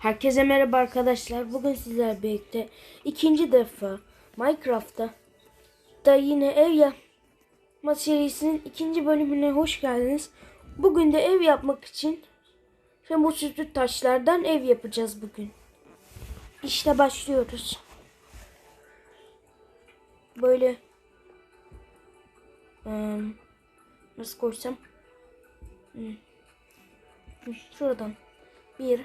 Herkese merhaba arkadaşlar. Bugün sizler birlikte ikinci defa Minecraft'ta da yine ev yapma serisinin ikinci bölümüne hoş geldiniz. Bugün de ev yapmak için ve bu süslü taşlardan ev yapacağız bugün. İşte başlıyoruz. Böyle nasıl koysam? Şuradan. Bir,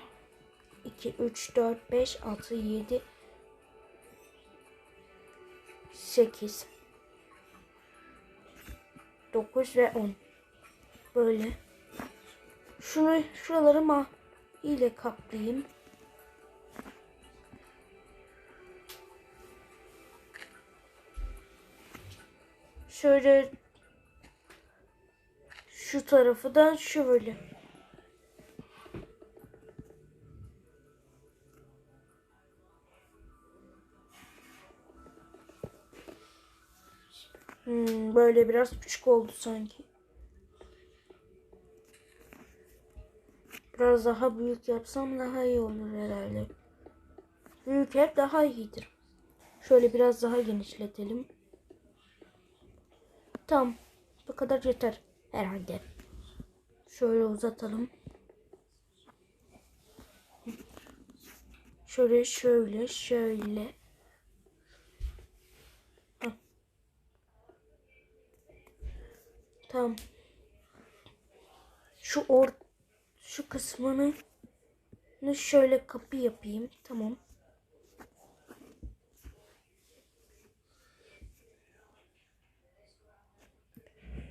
2, 3, 4, 5, 6, 7, 8, 9 ve 10. Böyle. Şunu şuraları ma ile kaplayayım. Şöyle şu tarafı da şöyle. Böyle biraz küçük oldu sanki. Biraz daha büyük yapsam daha iyi olur herhalde. Büyük hep daha iyidir. Şöyle biraz daha genişletelim. Tamam. Bu kadar yeter herhalde. Şöyle uzatalım. Şöyle şöyle şöyle. Tamam. Şu or şu kısmını şöyle kapı yapayım. Tamam.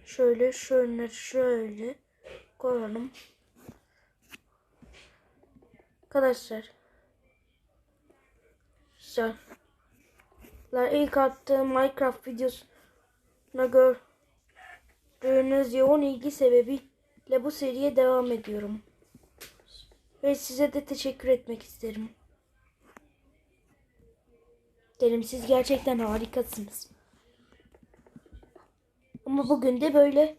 Şöyle şöyle şöyle koyalım. Arkadaşlar. Güzel. ilk attığım Minecraft videosuna gör gördüğünüz yoğun ilgi sebebiyle bu seriye devam ediyorum. Ve size de teşekkür etmek isterim. Derim siz gerçekten harikasınız. Ama bugün de böyle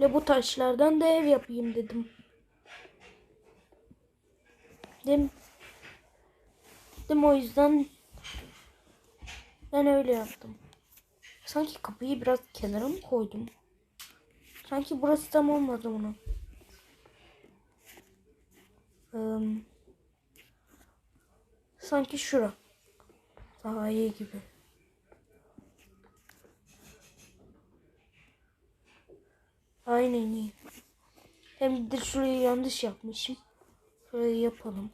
bu taşlardan da ev yapayım dedim. Dem, dem o yüzden ben öyle yaptım. Sanki kapıyı biraz kenara mı koydum? Sanki burası tam olmadı bunu. Ee, sanki şura. Daha iyi gibi. Aynen iyi. Hem de şurayı yanlış yapmışım. Şurayı yapalım.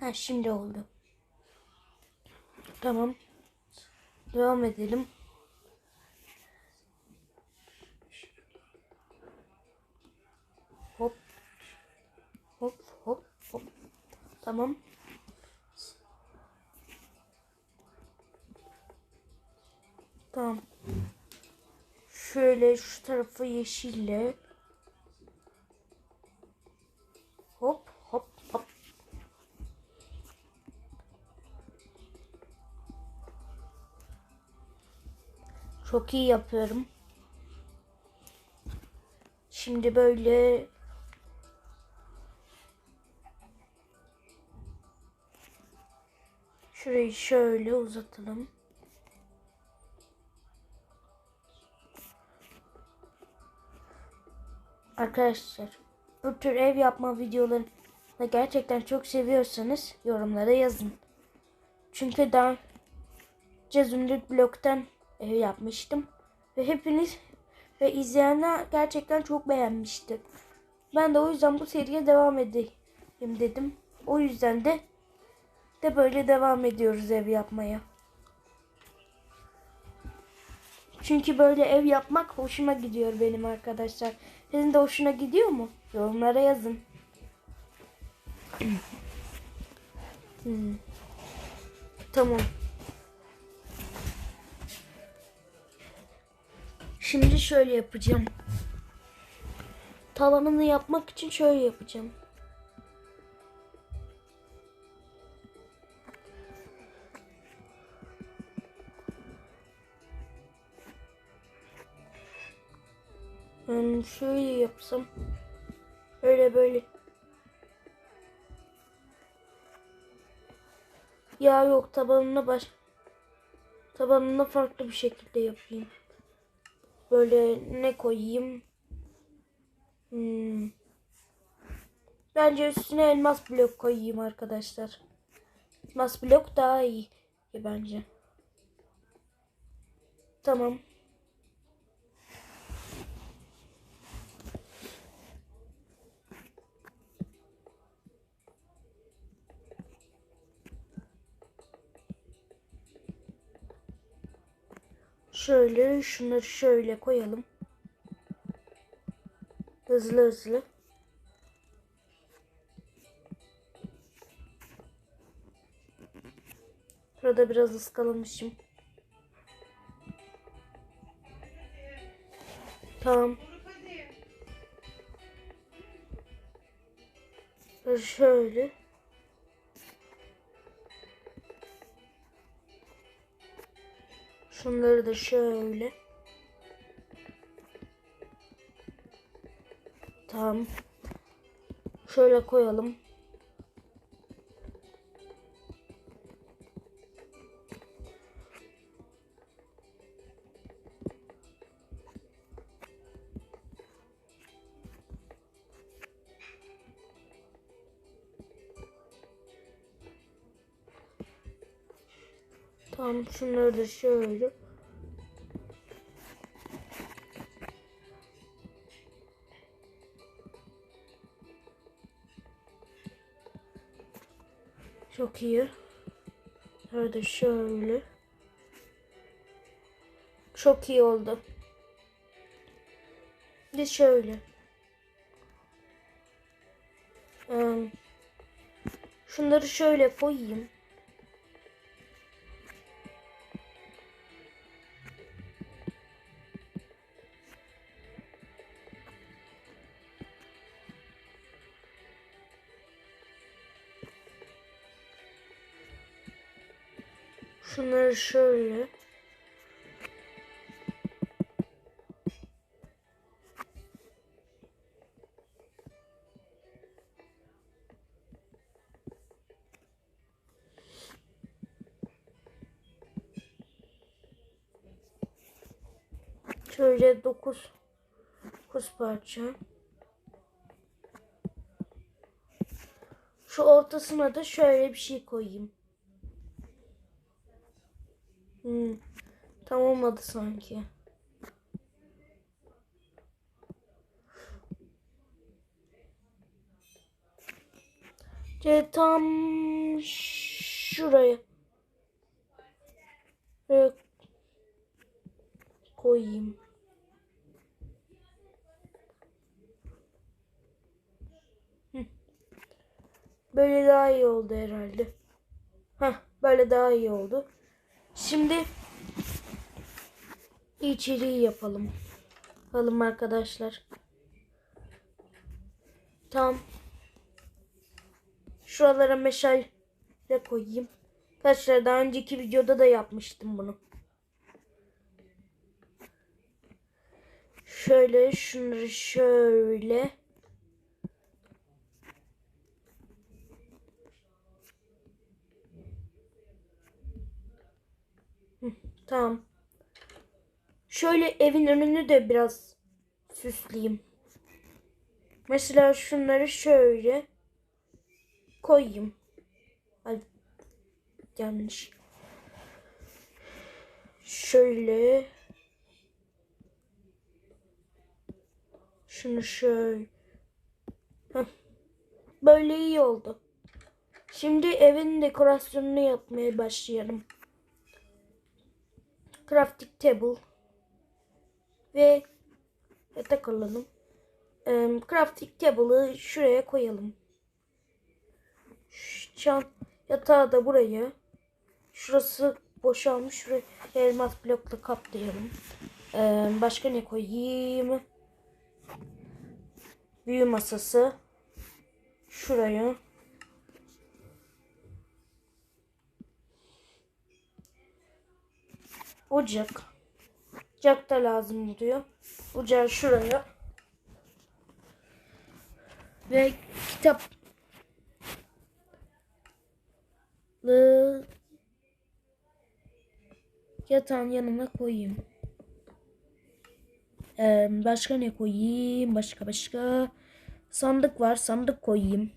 Ha şimdi oldu. Tamam. Devam edelim. Hop. Hop hop hop. Tamam. Tamam. Şöyle şu tarafı yeşille. Hop hop hop. Çok iyi yapıyorum. Şimdi böyle Şurayı şöyle uzatalım. Arkadaşlar bu tür ev yapma videolarını gerçekten çok seviyorsanız yorumlara yazın. Çünkü daha önce Zümrüt Blok'tan ev yapmıştım. Ve hepiniz ve izleyenler gerçekten çok beğenmişti. Ben de o yüzden bu seriye devam edeyim dedim. O yüzden de de böyle devam ediyoruz ev yapmaya. Çünkü böyle ev yapmak hoşuma gidiyor benim arkadaşlar. Sizin de hoşuna gidiyor mu? Yorumlara yazın. hmm. Tamam. Şimdi şöyle yapacağım. Tavanını yapmak için şöyle yapacağım. Yani şöyle yapsam. Öyle böyle. Ya yok tabanına baş tabanına farklı bir şekilde yapayım. Böyle ne koyayım? Hmm. Bence üstüne elmas blok koyayım arkadaşlar. Elmas blok daha iyi bence. Tamam. Şöyle şunları şöyle koyalım. Hızlı hızlı. Burada biraz ıskalamışım. Tamam. Şöyle. Şunları da şöyle. Tamam. Şöyle koyalım. Tamam şunları da şöyle. Çok iyi. Şöyle şöyle. Çok iyi oldu. Bir şöyle. Şunları şöyle koyayım. Şöyle. Şöyle dokuz, dokuz parça. Şu ortasına da şöyle bir şey koyayım. Hmm. Tam olmadı sanki. İşte tam şuraya. Böyle koyayım. Böyle daha iyi oldu herhalde. Heh, böyle daha iyi oldu. Şimdi içeriği yapalım. Yapalım arkadaşlar. Tamam. Şuralara meşale koyayım. Arkadaşlar daha önceki videoda da yapmıştım bunu. Şöyle şunları şöyle. Tamam. Şöyle evin önünü de biraz süsleyeyim. Mesela şunları şöyle koyayım. Ay yanlış. Şöyle şunu şöyle Heh. böyle iyi oldu. Şimdi evin dekorasyonunu yapmaya başlayalım crafting table ve yatak alalım. Um, crafting table'ı şuraya koyalım. Şu çan yatağı da buraya. Şurası boşalmış. Şuraya elmas blokla kaplayalım. Um, başka ne koyayım? Büyü masası. Şuraya. Ocak. Ocak da lazım oluyor. Ocağı şuraya. Ve kitap. yatağın yanına koyayım. Ee, başka ne koyayım? Başka başka. Sandık var. Sandık koyayım.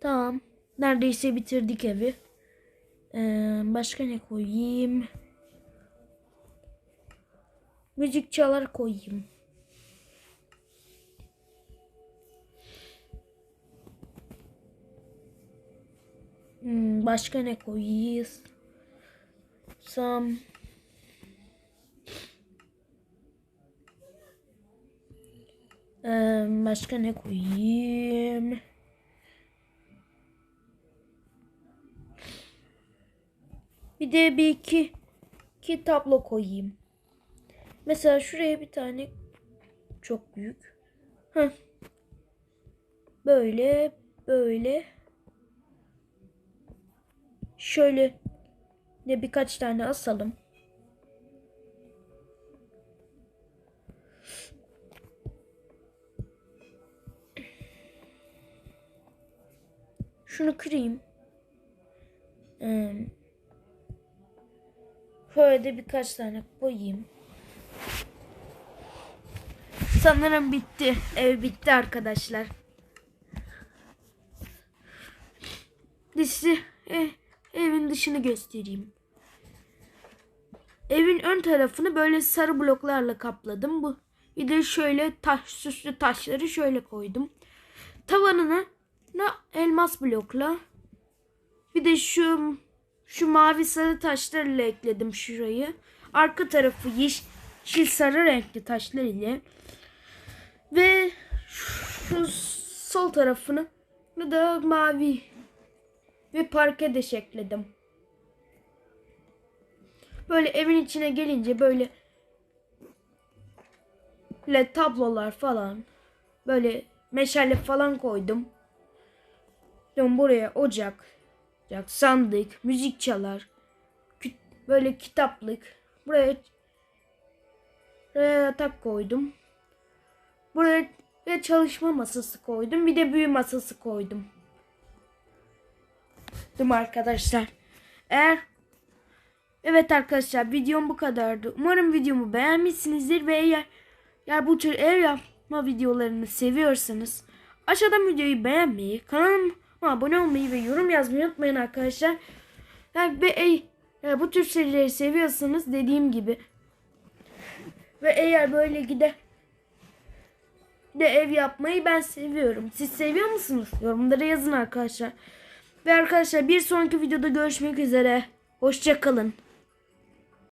Tamam. Neredeyse bitirdik evi. Ee, başka ne koyayım? Müzik çalar koyayım. Hmm, başka ne koyayız? Sam. Ee, başka ne koyayım? Bir de bir iki, iki tablo koyayım. Mesela şuraya bir tane çok büyük. Heh. Böyle böyle şöyle de birkaç tane asalım. Şunu kırayım. Ee, Şöyle birkaç tane koyayım. Sanırım bitti. Ev bitti arkadaşlar. Dişi e, evin dışını göstereyim. Evin ön tarafını böyle sarı bloklarla kapladım. Bu bir de şöyle taş süslü taşları şöyle koydum. Tavanına na elmas blokla bir de şu şu mavi sarı taşlarla ekledim şurayı. Arka tarafı yeşil sarı renkli taşlar ile ve şu sol tarafını da mavi ve parke deş ekledim. Böyle evin içine gelince böyle le tablolar falan böyle meşale falan koydum. Dön buraya ocak, ocak, sandık, müzik çalar. Böyle kitaplık. Buraya buraya yatak koydum. Buraya çalışma masası koydum. Bir de büyü masası koydum. Mi arkadaşlar? Eğer Evet arkadaşlar videom bu kadardı. Umarım videomu beğenmişsinizdir ve eğer, eğer bu tür ev yapma videolarını seviyorsanız aşağıdan videoyu beğenmeyi, kanalıma abone olmayı ve yorum yazmayı unutmayın arkadaşlar. Yani ve eğer bu tür serileri seviyorsanız dediğim gibi ve eğer böyle gide de ev yapmayı ben seviyorum. Siz seviyor musunuz? Yorumlara yazın arkadaşlar. Ve arkadaşlar bir sonraki videoda görüşmek üzere. Hoşçakalın.